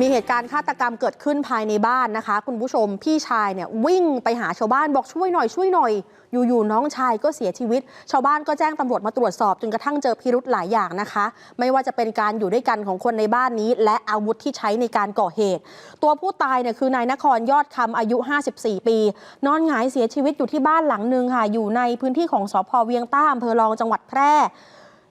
มีเหตุการณ์ฆาตกรรมเกิดขึ้นภายในบ้านนะคะ คุณผู้ชมพี่ชายเนี่ยวิ่งไปหาชาวบ้านบอกช่วยหน่อยช่วยหน่อย อยู่ๆน้องชายก็เสียชีวิต ชาวบ้านก็แจ้งตำรวจมาตรวจสอบจนกระทั่งเจอพิรุธหลายอย่างนะคะ ไม่ว่าจะเป็นการอยู่ด้วยกันของคนในบ้านนี้ และอาวุธที่ใช้ในการก่อเหตุ ตัวผู้ตายเนี่ยคือนายนครยอดคำอายุ 54 ปี นอนหงายเสียชีวิตอยู่ที่บ้านหลังหนึ่งค่ะอยู่ในพื้นที่ของสพเวียงต้าอำเภอรองจังหวัดแพร่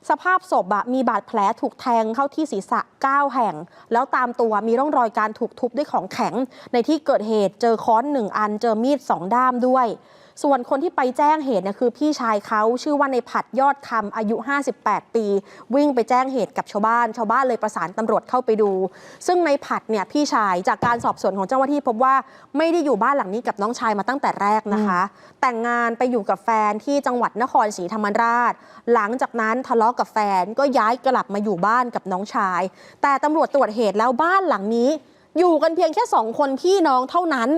สภาพศพอะมีบาดแผลถูกแทงเข้าที่ศีรษะ 9 แห่ง แล้วตามตัวมีร่องรอยการถูกทุบด้วยของแข็ง ในที่เกิดเหตุเจอค้อนหนึ่งอัน เจอมีดสองด้ามด้วย ส่วนคนที่ไปแจ้งเหตุเนี่ยคือพี่ชายเขาชื่อว่าในผัดยอดคำอายุ 58 ปี วิ่งไปแจ้งเหตุกับชาวบ้าน ชาวบ้านเลยประสานตำรวจเข้าไปดู ซึ่งในผัดเนี่ยพี่ชายจากการสอบสวนของเจ้าหน้าที่พบว่าไม่ได้อยู่บ้านหลังนี้กับน้องชายมาตั้งแต่แรกนะคะ แต่งงานไปอยู่กับแฟนที่จังหวัดนครศรีธรรมราช หลังจากนั้นทะเลาะกับแฟนก็ย้ายกลับมาอยู่บ้านกับน้องชาย แต่ตำรวจตรวจเหตุแล้วบ้านหลังนี้ อยู่กันเพียงแค่สองคนพี่น้องเท่านั้น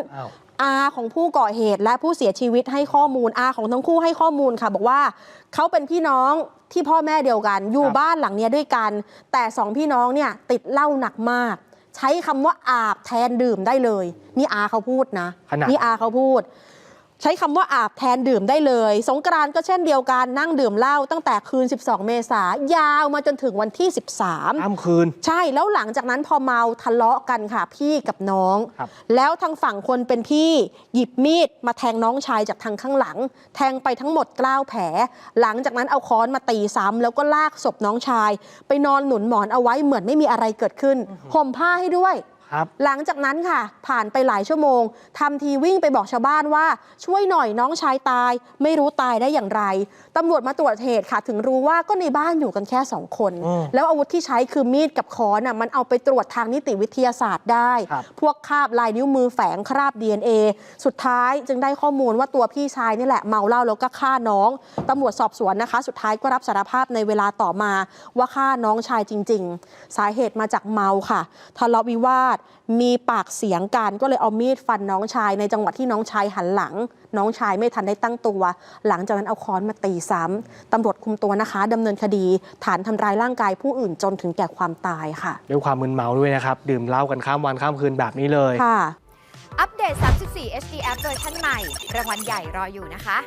อ้าวอาของผู้ก่อเหตุและผู้เสียชีวิตให้ข้อมูลอาของทั้งคู่ให้ข้อมูลค่ะ บอกว่าเขาเป็นพี่น้องที่พ่อแม่เดียวกัน อยู่ครับบ้านหลังเนี้ยด้วยกัน แต่สองพี่น้องเนี่ยติดเหล้าหนักมาก ใช้คำว่าอาบแทนดื่มได้เลย นี่อาเขาพูดนะขนาด นี่อาเขาพูด ใช้คำว่าอาบแทนดื่มได้เลย สงกรานต์ก็เช่นเดียวกันนั่งดื่มเหล้าตั้งแต่คืน 12 เมษายาวมาจนถึงวันที่ 13 ข้ามคืน ใช่แล้วหลังจากนั้นพอเมาทะเลาะกันค่ะ พี่กับน้อง ครับแล้วทางฝั่งคนเป็นพี่หยิบมีดมาแทงน้องชายจากทางข้างหลัง แทงไปทั้งหมด9แผล หลังจากนั้นเอาค้อนมาตีซ้ำแล้วก็ลากศพน้องชาย ไปนอนหนุนหมอนเอาไว้เหมือนไม่มีอะไรเกิดขึ้นห่มผ้าให้ด้วย ครับหลังจากนั้นค่ะ ผ่านไปหลายชั่วโมงทำทีวิ่งไปบอกชาวบ้านว่าช่วยหน่อยน้องชายตาย ไม่รู้ตายได้อย่างไรตำรวจมาตรวจเหตุค่ะ ถึงรู้ว่าก็ในบ้านอยู่กันแค่สองคนอืมแล้วอาวุธที่ใช้คือมีดกับค้อนน่ะมันเอาไปตรวจทางนิติวิทยาศาสตร์ได้ครับพวกคราบลายนิ้วมือแฝงคราบ DNA สุดท้ายจึงได้ข้อมูลว่าตัวพี่ชายนี่แหละเมาเหล้าแล้วก็ฆ่าน้องตำรวจสอบสวนนะคะ สุดท้ายก็รับสารภาพในเวลาต่อมาว่าฆ่าน้องชายจริง ๆ สาเหตุมาจากเมาค่ะทะเลาะวิวาทมีปากเสียงกันก็เลยเอามีดฟันน้องชาย ในจังหวะที่น้องชายหันหลัง น้องชายไม่ทันได้ตั้งตัว หลังจากนั้นเอาค้อนมาตีซ้ำตำรวจคุมตัวนะคะดำเนินคดี ฐานทำร้ายร่างกายผู้อื่นจนถึงแก่ความตายค่ะ ด้วยความมึนเมาด้วยนะครับ ดื่มเหล้ากันข้ามวันข้ามคืนแบบนี้เลยค่ะ อัปเดต 34 HD App เวอร์ชันใหม่ รางวัลใหญ่รออยู่นะคะ